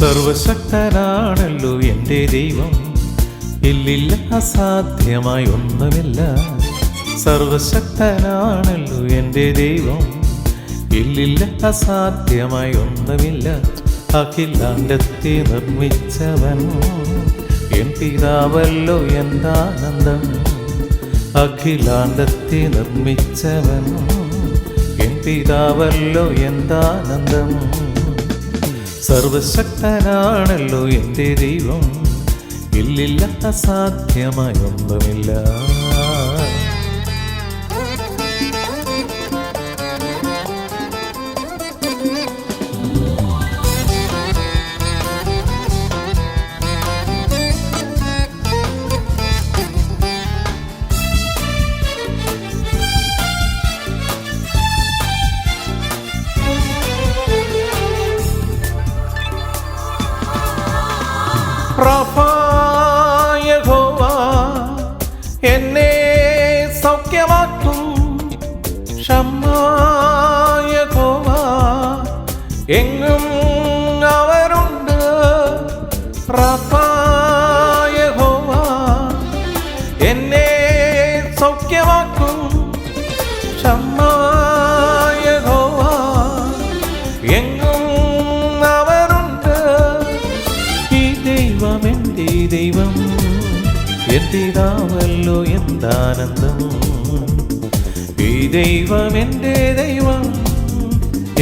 സർവശക്തനാണല്ലോ എന്റെ ദൈവം. ഇല്ലില്ല അസാധ്യമായി ഒന്നുമില്ല. സർവശക്തനാണല്ലോ എന്റെ ദൈവം. ഇല്ലില്ല അസാധ്യമായി ഒന്നുമില്ല. അഖിലാണ്ടത്തെ നിർമ്മിച്ചവൻ എൻ പിതാവല്ലോ എന്താനന്ദം അഖിലാണ്ടത്തെ നിർമ്മിച്ചവൻ എൻ പിതാവല്ലോ എന്താനന്ദം സർവശക്തനാണല്ലോ എന്റെ ദൈവം. ഇല്ലില്ല അസാധ്യമായി സൗഖ്യമാക്കും. യഹോവ എങ്ങും അവരുണ്ട്. പ്രായഹോവ എന്നെ സൗഖ്യമാക്കും. യഹോവ എങ്ങും അവരുണ്ട്. ഈ ദൈവം എന്റെ ദൈവം എന്തിനാവല്ലോ എന്താനന്ദം ഈ ദൈവം എന്റെ ദൈവം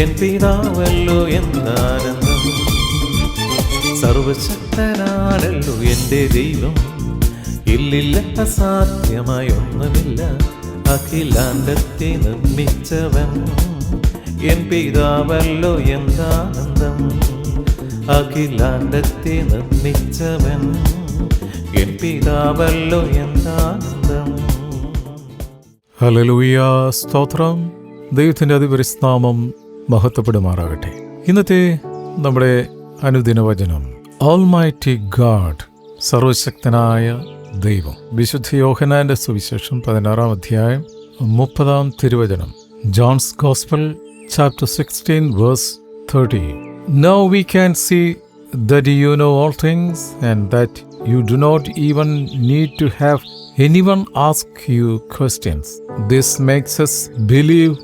എൻ പിതാവല്ലോ എന്താനന്ദം സർവശക്തനാണല്ലോ എന്റെ ദൈവം ഇല്ലില്ല അസാധ്യമായി ഒന്നുമില്ല അഖിലാന്തത്തെ നിർമ്മിച്ചവൻ എൻ പിതാവല്ലോ എന്താനന്ദം. അഖിലാണ്ടത്തെ നിർമ്മിച്ചവൻ എൻ പിതാവല്ലോ എന്താനന്ദം. ഹലലൂയ സ്തോത്രം. ദൈവത്തിന്റെ അതിപരിസ്നാമം മഹത്വപ്പെടുമാറാകട്ടെ. ഇന്നത്തെ നമ്മുടെ അനുദിന വചനം ഓൾമൈറ്റി ഗാഡ് സർവശക്തനായ ദൈവം. വിശുദ്ധ യോഹനാന്റെ സുവിശേഷം പതിനാറാം അധ്യായം മുപ്പതാം തിരുവചനം. John's gospel chapter sixteen verse thirty now we can see that you know all things and that you do not even need to have anyone ask you questions. This makes us believe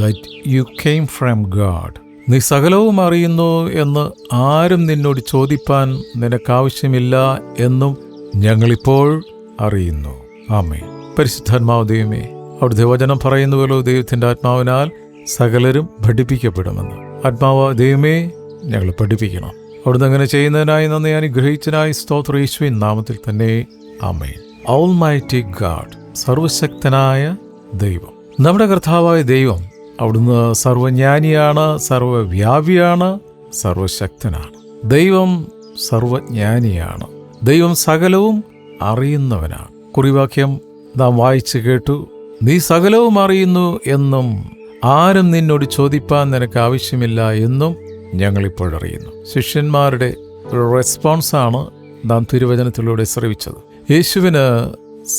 that you came from God. നീ സകലവും അറിയുന്നു എന്ന് ആരും നിന്നോട് ചോദിപ്പാൻ നിനക്കാവശ്യമില്ല എന്നും ഞങ്ങളിപ്പോൾ അറിയുന്നു. ആമേ പരിശുദ്ധാത്മാവ് ദൈവമേ അവിടുത്തെ വചനം പറയുന്നുവല്ലോ ദൈവത്തിന്റെ ആത്മാവിനാൽ സകലരും പഠിപ്പിക്കപ്പെടുമെന്ന്. ആത്മാവ് ദൈവമേ ഞങ്ങൾ പഠിപ്പിക്കണം. അവിടുന്ന് അങ്ങനെ ചെയ്യുന്നതിനായി നന്ദി അനുഗ്രഹിച്ചനായി സ്തോത്ര യേശുവിൻ നാമത്തിൽ തന്നെ. ആമേൻ. ഓൾ മൈറ്റി ഗാഡ് സർവശക്തനായ ദൈവം. നമ്മുടെ കർത്താവായ ദൈവം അവിടുന്ന് സർവജ്ഞാനിയാണ് സർവവ്യാപിയാണ് സർവശക്തനാണ്. ദൈവം സർവജ്ഞാനിയാണ്. ദൈവം സകലവും അറിയുന്നവനാണ്. കുറിവാക്യം നാം വായിച്ചു കേട്ടു നീ സകലവും അറിയുന്നു എന്നും ആരും നിന്നോട് ചോദിപ്പാൻ നിനക്ക് ആവശ്യമില്ല എന്നും ഞങ്ങളിപ്പോഴറിയുന്നു ശിഷ്യന്മാരുടെ റെസ്പോൺസാണ് നാം തിരുവചനത്തിലൂടെ ശ്രവിച്ചത്. യേശുവിന്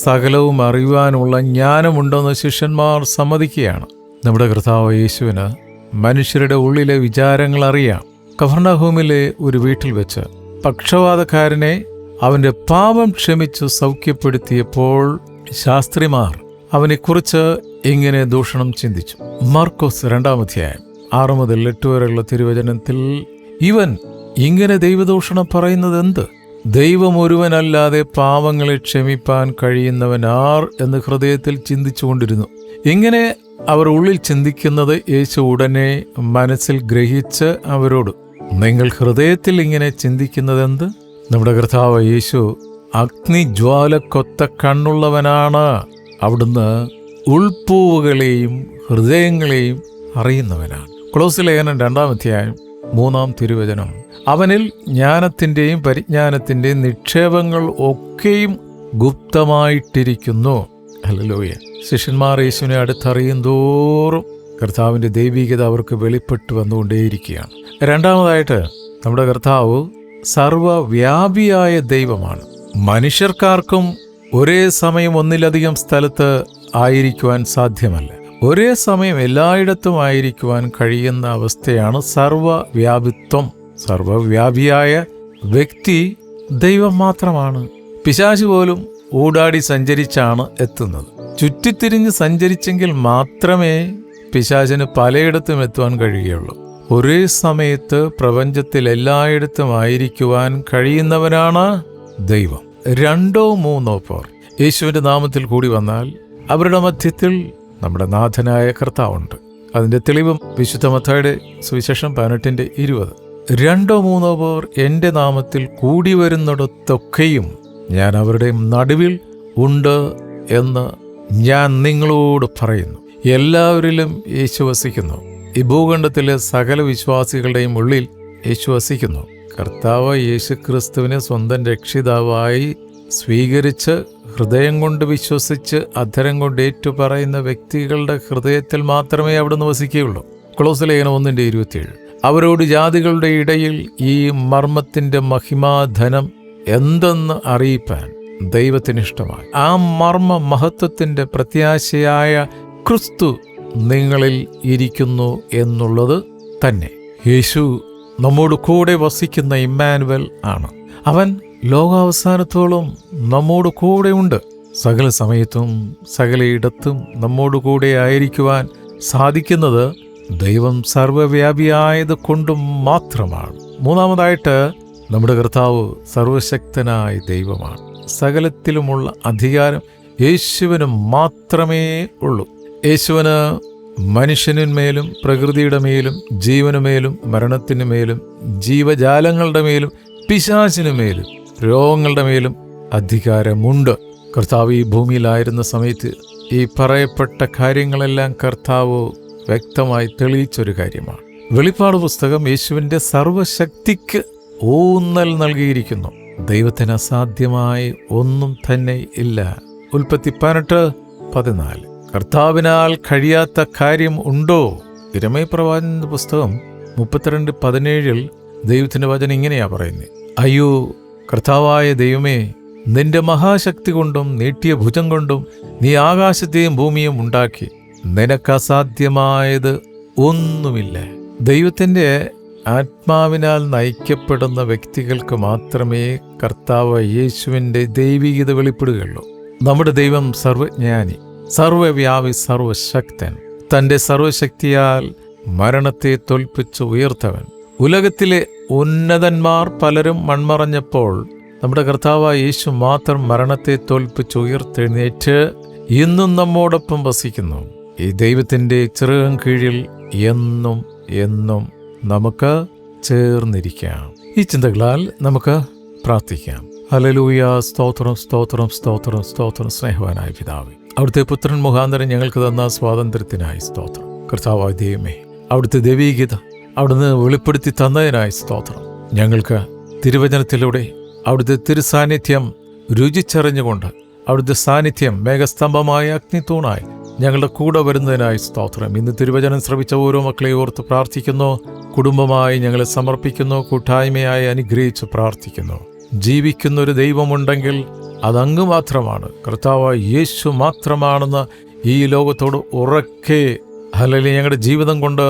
സകലവും അറിയുവാനുള്ള ജ്ഞാനമുണ്ടെന്ന് ശിഷ്യന്മാർ സമ്മതിക്കുകയാണ്. നമ്മുടെ കർത്താവ് യേശുവിന് മനുഷ്യരുടെ ഉള്ളിലെ വിചാരങ്ങൾ അറിയാം. കഫർണഹൂമിലെ ഒരു വീട്ടിൽ വെച്ച് പക്ഷവാതക്കാരനെ അവന്റെ പാപം ക്ഷമിച്ച് സൗഖ്യപ്പെടുത്തിയപ്പോൾ ശാസ്ത്രിമാർ അവനെക്കുറിച്ച് ഇങ്ങനെ ദൂഷണം ചിന്തിച്ചു. മാർക്കോസ് രണ്ടാമധ്യായം ആറ് മുതൽ എട്ട് വരെയുള്ള തിരുവചനത്തിൽ ഇവൻ ഇങ്ങനെ ദൈവദൂഷണം പറയുന്നത് എന്ത് ദൈവം ഒരുവനല്ലാതെ പാവങ്ങളെ ക്ഷമിപ്പാൻ കഴിയുന്നവൻ ആർ എന്ന് ഹൃദയത്തിൽ ചിന്തിച്ചുകൊണ്ടിരുന്നു ഇങ്ങനെ അവർ ഉള്ളിൽ ചിന്തിക്കുന്നത് യേശു ഉടനെ മനസ്സിൽ ഗ്രഹിച്ച് അവരോട് നിങ്ങൾ ഹൃദയത്തിൽ ഇങ്ങനെ ചിന്തിക്കുന്നത് എന്ത് നമ്മുടെ കർത്താവ് യേശു അഗ്നിജ്വാലക്കൊത്ത കണ്ണുള്ളവനാണ്. അവിടുന്ന് ഉൾപ്പൂവുകളെയും ഹൃദയങ്ങളെയും അറിയുന്നവനാണ്. ക്ലോസ് ലേഖനം രണ്ടാം അധ്യായം മൂന്നാം തിരുവചനം. അവനിൽ ജ്ഞാനത്തിന്റെയും പരിജ്ഞാനത്തിന്റെയും നിക്ഷേപങ്ങൾ ഒക്കെയും ഗുപ്തമായിട്ടിരിക്കുന്നു. ഹല്ലേലൂയ. ശിഷ്യന്മാർ യേശുവിനെ അടുത്തറിയും തോറും കർത്താവിന്റെ ദൈവികത അവർക്ക് വെളിപ്പെട്ട് വന്നുകൊണ്ടേയിരിക്കുകയാണ്. രണ്ടാമതായിട്ട് നമ്മുടെ കർത്താവ് സർവവ്യാപിയായ ദൈവമാണ്. മനുഷ്യർക്കാർക്കും ഒരേ സമയം ഒന്നിലധികം സ്ഥലത്ത് ആയിരിക്കുവാൻ സാധ്യമല്ല. ഒരേ സമയം എല്ലായിടത്തും ആയിരിക്കുവാൻ കഴിയുന്ന അവസ്ഥയാണ് സർവവ്യാപിത്വം. സർവവ്യാപിയായ വ്യക്തി ദൈവം മാത്രമാണ്. പിശാച് പോലും ഊടാടി സഞ്ചരിച്ചാണ് എത്തുന്നത്. ചുറ്റിത്തിരിഞ്ഞ് സഞ്ചരിച്ചെങ്കിൽ മാത്രമേ പിശാചിന് പലയിടത്തും എത്തുവാൻ കഴിയുകയുള്ളൂ. ഒരേ സമയത്ത് പ്രപഞ്ചത്തിൽ എല്ലായിടത്തും ആയിരിക്കുവാൻ കഴിയുന്നവനാണ് ദൈവം. രണ്ടോ മൂന്നോ പേർ. യേശുവിന്റെ നാമത്തിൽ കൂടി വന്നാൽ അവരുടെ മധ്യത്തിൽ നമ്മുടെ നാഥനായ കർത്താവുണ്ട്. അതിന്റെ തെളിവും വിശുദ്ധ മത്തായുടെ സുവിശേഷം പതിനെട്ടിന്റെ ഇരുപത്. രണ്ടോ മൂന്നോ പേർ എന്റെ നാമത്തിൽ കൂടി വരുന്നിടത്തൊക്കെയും ഞാൻ അവരുടെ നടുവിൽ ഉണ്ട് എന്ന് ഞാൻ നിങ്ങളോട് പറയുന്നു. എല്ലാവരിലും യേശു വസിക്കുന്നു. ഈ ഭൂഖണ്ഡത്തിലെ സകല വിശ്വാസികളുടെയും ഉള്ളിൽ യേശു വസിക്കുന്നു. കർത്താവ് യേശു ക്രിസ്തുവിനെ സ്വന്തം രക്ഷിതാവായി സ്വീകരിച്ച് ഹൃദയം കൊണ്ട് വിശ്വസിച്ച് അധരം കൊണ്ട് ഏറ്റുപറയുന്ന വ്യക്തികളുടെ ഹൃദയത്തിൽ മാത്രമേ അവിടുന്ന് വസിക്കുകയുള്ളൂ. ക്ലോസ് ലേഖനം ഒന്നിന്റെ ഇരുപത്തിയേഴ്. അവരോട് ജാതികളുടെ ഇടയിൽ ഈ മർമ്മത്തിന്റെ മഹിമാധനം എന്തെന്ന് അറിയിപ്പാൻ ദൈവത്തിന് ഇഷ്ടമായി. ആ മർമ്മ മഹത്വത്തിന്റെ പ്രത്യാശയായ ക്രിസ്തു നിങ്ങളിൽ ഇരിക്കുന്നു എന്നുള്ളത് തന്നെ. യേശു നമ്മോട് കൂടെ വസിക്കുന്ന ഇമ്മാനുവൽ ആണ്. അവൻ ലോകാവസാനത്തോളം നമ്മോട് കൂടെയുണ്ട്. സകല സമയത്തും സകലയിടത്തും നമ്മോട് കൂടെ ആയിരിക്കുവാൻ സാധിക്കുന്നത് ദൈവം സർവവ്യാപിയായത് കൊണ്ടും മാത്രമാണ്. മൂന്നാമതായിട്ട് നമ്മുടെ കർത്താവ് സർവശക്തനായ ദൈവമാണ്. സകലത്തിലുമുള്ള അധികാരം യേശുവിന് മാത്രമേ ഉള്ളൂ. യേശുവിന് മനുഷ്യനുമേലും പ്രകൃതിയുടെ മേലും ജീവനുമേലും മരണത്തിനുമേലും ജീവജാലങ്ങളുടെ മേലും പിശാചിനു മേലും രോഗങ്ങളുടെ മേലും അധികാരമുണ്ട്. കർത്താവ് ഈ ഭൂമിയിലായിരുന്ന സമയത്ത് ഈ പറയപ്പെട്ട കാര്യങ്ങളെല്ലാം കർത്താവ് വ്യക്തമായി തെളിയിച്ചൊരു കാര്യമാണ്. വെളിപ്പാട് പുസ്തകം യേശുവിന്റെ സർവശക്തിക്ക് ഊന്നൽ നൽകിയിരിക്കുന്നു. ദൈവത്തിന് അസാധ്യമായി ഒന്നും തന്നെ ഇല്ല. ഉൽപ്പത്തി പതിനെട്ട് പതിനാല്. കർത്താവിനാൽ കഴിയാത്ത കാര്യം ഉണ്ടോ? ഇരമയ പ്രവാചന പുസ്തകം മുപ്പത്തിരണ്ട് പതിനേഴിൽ ദൈവത്തിന്റെ വചനം ഇങ്ങനെയാണ് പറയുന്നത്. അയ്യോ കർത്താവായ ദൈവമേ നിന്റെ മഹാശക്തി കൊണ്ടും നീട്ടിയ ഭുജം കൊണ്ടും നീ ആകാശത്തെയും ഭൂമിയും ഉണ്ടാക്കി. നിനക്ക് അസാധ്യമായത് ഒന്നുമില്ല. ദൈവത്തിന്റെ ആത്മാവിനാൽ നയിക്കപ്പെടുന്ന വ്യക്തികൾക്ക് മാത്രമേ കർത്താവ് യേശുവിന്റെ ദൈവികത വെളിപ്പെടുകയുള്ളൂ. നമ്മുടെ ദൈവം സർവജ്ഞാനി സർവവ്യാപി സർവശക്തൻ. തന്റെ സർവശക്തിയാൽ മരണത്തെ തോൽപ്പിച്ച് ഉയർത്തവൻ. ഉലകത്തിലെ ഉന്നതന്മാർ പലരും മൺമറഞ്ഞപ്പോൾ നമ്മുടെ കർത്താവായ യേശു മാത്രം മരണത്തെ തോൽപ്പിച്ച് ഉയർത്തെഴുന്നേറ്റ് ഇന്നും നമ്മോടൊപ്പം വസിക്കുന്നു. ഈ ദൈവത്തിന്റെ ചെറുകം കീഴിൽ എന്നും എന്നും നമുക്ക് ചേർന്നിരിക്കാം. ഈ ചിന്തകളാൽ നമുക്ക് പ്രാർത്ഥിക്കാം. ഹലലൂയ സ്തോത്രം സ്തോത്രം സ്തോത്രം സ്തോത്രം. സ്നേഹവാനായ പിതാവ് അവിടുത്തെ പുത്രൻ മുഖാന്തരം ഞങ്ങൾക്ക് തന്ന സ്വാതന്ത്ര്യത്തിനായി സ്തോത്രം. കർത്താവായ ദൈവമേ അവിടുത്തെ ദൈവീകത അവിടുന്ന് വെളിപ്പെടുത്തി തന്നതിനായി സ്തോത്രം. ഞങ്ങൾക്ക് തിരുവചനത്തിലൂടെ അവിടുത്തെ തിരുസാന്നിധ്യം രുചിച്ചറിഞ്ഞുകൊണ്ട് അവിടുത്തെ സാന്നിധ്യം മേഘസ്തംഭമായ അഗ്നിത്തൂണായി ഞങ്ങളുടെ കൂടെ വരുന്നതിനായി സ്തോത്രം. ഇന്ന് തിരുവചനം ശ്രമിച്ച ഓരോ മക്കളെ ഓർത്ത് പ്രാർത്ഥിക്കുന്നു. കുടുംബമായി ഞങ്ങളെ സമർപ്പിക്കുന്നു. കൂട്ടായ്മയായി അനുഗ്രഹിച്ച് പ്രാർത്ഥിക്കുന്നു. ജീവിക്കുന്ന ഒരു ദൈവമുണ്ടെങ്കിൽ അതങ്ങ് മാത്രമാണ്. കർത്താവ് യേശു മാത്രമാണെന്ന് ഈ ലോകത്തോട് ഉറക്കെ അല്ലെങ്കിൽ ഞങ്ങളുടെ ജീവിതം കൊണ്ട്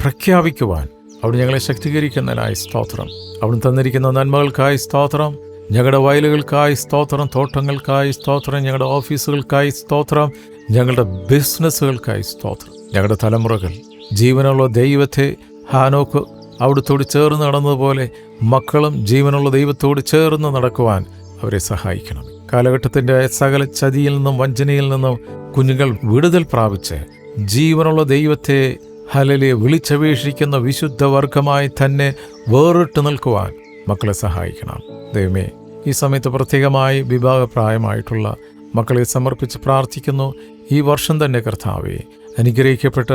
പ്രഖ്യാപിക്കുവാൻ അവിടെ ഞങ്ങളെ ശക്തീകരിക്കുന്നതിനായി സ്തോത്രം. അവിടെ തന്നിരിക്കുന്ന നന്മകൾക്കായി സ്തോത്രം. ഞങ്ങളുടെ വയലുകൾക്കായി സ്തോത്രം. തോട്ടങ്ങൾക്കായി സ്തോത്രം. ഞങ്ങളുടെ ഓഫീസുകൾക്കായി സ്തോത്രം. ഞങ്ങളുടെ ബിസിനസ്സുകൾക്കായി സ്തോത്രം. ഞങ്ങളുടെ തലമുറകൾ ജീവനുള്ള ദൈവത്തെ ഹാനോക്ക് അവിടുത്തോട് ചേർന്ന് നടന്നതുപോലെ മക്കളും ജീവനുള്ള ദൈവത്തോട് ചേർന്ന് നടക്കുവാൻ അവരെ സഹായിക്കണം. കാലഘട്ടത്തിന്റെ സകല ചതിയിൽ നിന്നും വഞ്ചനയിൽ നിന്നും കുഞ്ഞുങ്ങൾ വിടുതൽ പ്രാപിച്ച് ജീവനുള്ള ദൈവത്തെ ഹലലെ വിളിച്ചപേക്ഷിക്കുന്ന വിശുദ്ധ വർഗമായി തന്നെ വേറിട്ട് നിൽക്കുവാൻ മക്കളെ സഹായിക്കണം. ദൈവമേ ഈ സമയത്ത് പ്രത്യേകമായി വിഭാഗപ്രായമായിട്ടുള്ള മക്കളെ സമർപ്പിച്ച് പ്രാർത്ഥിക്കുന്നു. ഈ വർഷം തന്നെ കർത്താവെ അനുഗ്രഹിക്കപ്പെട്ട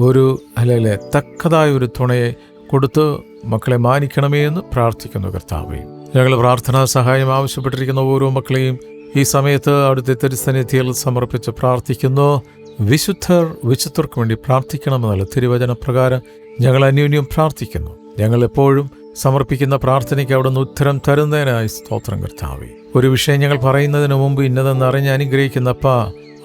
ഒരു അല്ലെ തക്കതായ ഒരു തുണയെ കൊടുത്ത് മക്കളെ മാനിക്കണമേ എന്ന് പ്രാർത്ഥിക്കുന്നു കർത്താവേ. ഞങ്ങൾ പ്രാർത്ഥനാ സഹായം ആവശ്യപ്പെട്ടിരിക്കുന്ന ഓരോ മക്കളെയും ഈ സമയത്ത് അവിടുത്തെ തിരുസന്നിധിയിൽ സമർപ്പിച്ച് പ്രാർത്ഥിക്കുന്നു. വിശുദ്ധർ വിശുദ്ധർക്ക് വേണ്ടി പ്രാർത്ഥിക്കണമെന്നുള്ള തിരുവചന പ്രകാരം ഞങ്ങൾ അന്യോന്യം പ്രാർത്ഥിക്കുന്നു. ഞങ്ങൾ എപ്പോഴും സമർപ്പിക്കുന്ന പ്രാർത്ഥനയ്ക്ക് അവിടുന്ന് ഉത്തരം തരുന്നതിനായി സ്തോത്രം കർത്താവേ. ഒരു വിഷയം ഞങ്ങൾ പറയുന്നതിന് മുമ്പ് ഇന്നതെന്ന് അറിഞ്ഞ് അനുഗ്രഹിക്കുന്നപ്പ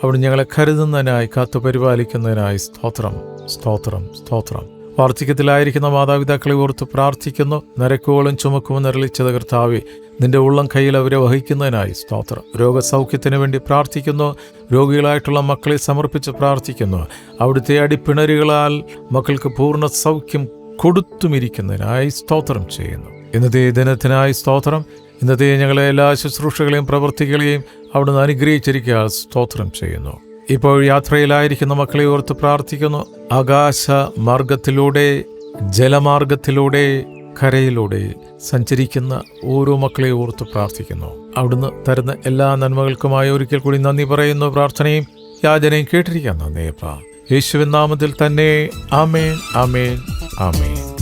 അവിടെ ഞങ്ങളെ കരുതുന്നതിനായി കാത്തു പരിപാലിക്കുന്നതിനായി സ്തോത്രം സ്തോത്രം സ്തോത്രം. വാർദ്ധക്യത്തിലായിരിക്കുന്ന മാതാപിതാക്കളെ ഓർത്ത് പ്രാർത്ഥിക്കുന്നു. നരക്കോളം ചുമക്കുമെന്ന് അരളിച്ചത് കർത്താവെ നിന്റെ ഉള്ളം കയ്യിൽ അവരെ വഹിക്കുന്നതിനായി സ്തോത്രം. രോഗസൗഖ്യത്തിന് വേണ്ടി പ്രാർത്ഥിക്കുന്നു. രോഗികളായിട്ടുള്ള മക്കളെ സമർപ്പിച്ച് പ്രാർത്ഥിക്കുന്നു. അവിടുത്തെ അടിപ്പിണരുകളാൽ മക്കൾക്ക് പൂർണ സൗഖ്യം കൊടുത്തുമിരിക്കുന്നതിനായി സ്തോത്രം ചെയ്യുന്നു. ഇന്നത്തെ ദിനത്തിനായി സ്തോത്രം. ഇന്നത്തെ ഞങ്ങളെ എല്ലാ ശുശ്രൂഷകളെയും പ്രവർത്തികളെയും അവിടുന്ന് അനുഗ്രഹിച്ചിരിക്കുക സ്തോത്രം ചെയ്യുന്നു. ഇപ്പോൾ യാത്രയിലായിരിക്കുന്ന മക്കളെ ഓർത്ത് പ്രാർത്ഥിക്കുന്നു. ആകാശ മാർഗത്തിലൂടെ ജലമാർഗത്തിലൂടെ കരയിലൂടെ സഞ്ചരിക്കുന്ന ഓരോ മക്കളെ ഓർത്ത് പ്രാർത്ഥിക്കുന്നു. അവിടുന്ന് തരുന്ന എല്ലാ നന്മകൾക്കുമായി ഒരിക്കൽ കൂടി നന്ദി പറയുന്നു പ്രാർത്ഥനയും യാചനയും കേട്ടിരിക്കാൻ നന്ദിയപ്പ യേശുവിൻ നാമത്തിൽ തന്നെ ആമേൻ ആമേൻ ആമേൻ.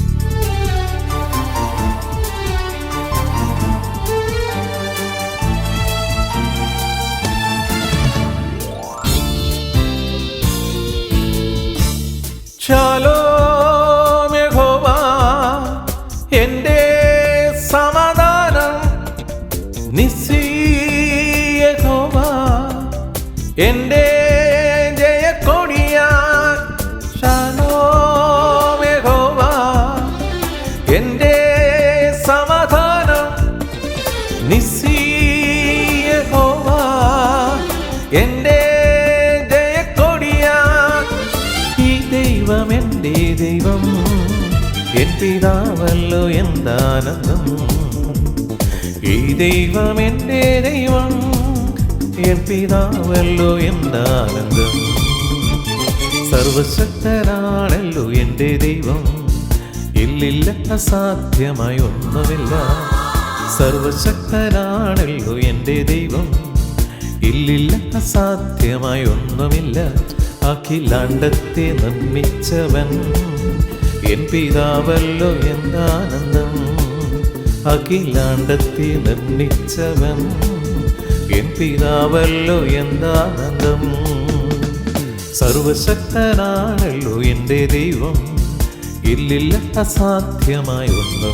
ശാലോം യഹോവ, എന്റെ സമാധാനം നിസ്സി യഹോവ, എന്റെ പിതാവല്ലോ എന്താനന്ദം? ഈ ദൈവം എന്റെ ദൈവം എൻ പിതാവല്ലോ എന്താനന്ദം? സർവശക്തനാണല്ലോ എന്റെ ദൈവം ഇല്ലില്ല അസാധ്യമായി ഒന്നുമില്ല സർവശക്തനാണല്ലോ എന്റെ ദൈവം ഇല്ലില്ല അസാധ്യമായി ഒന്നുമില്ല അഖിലാണ്ടത്തെ നിർമ്മിച്ചവൻ എൻ പിതാവല്ലോ എന്താനന്ദം? അഖിലാണ്ടത്തെ നിർമ്മിച്ചവൻ. എൻ പിതാവല്ലോ എന്താനന്ദം? സർവശക്തനാണല്ലോ എന്റെ ദൈവം. ഇല്ലില്ല അസാധ്യമായി ഒന്നുമില്ല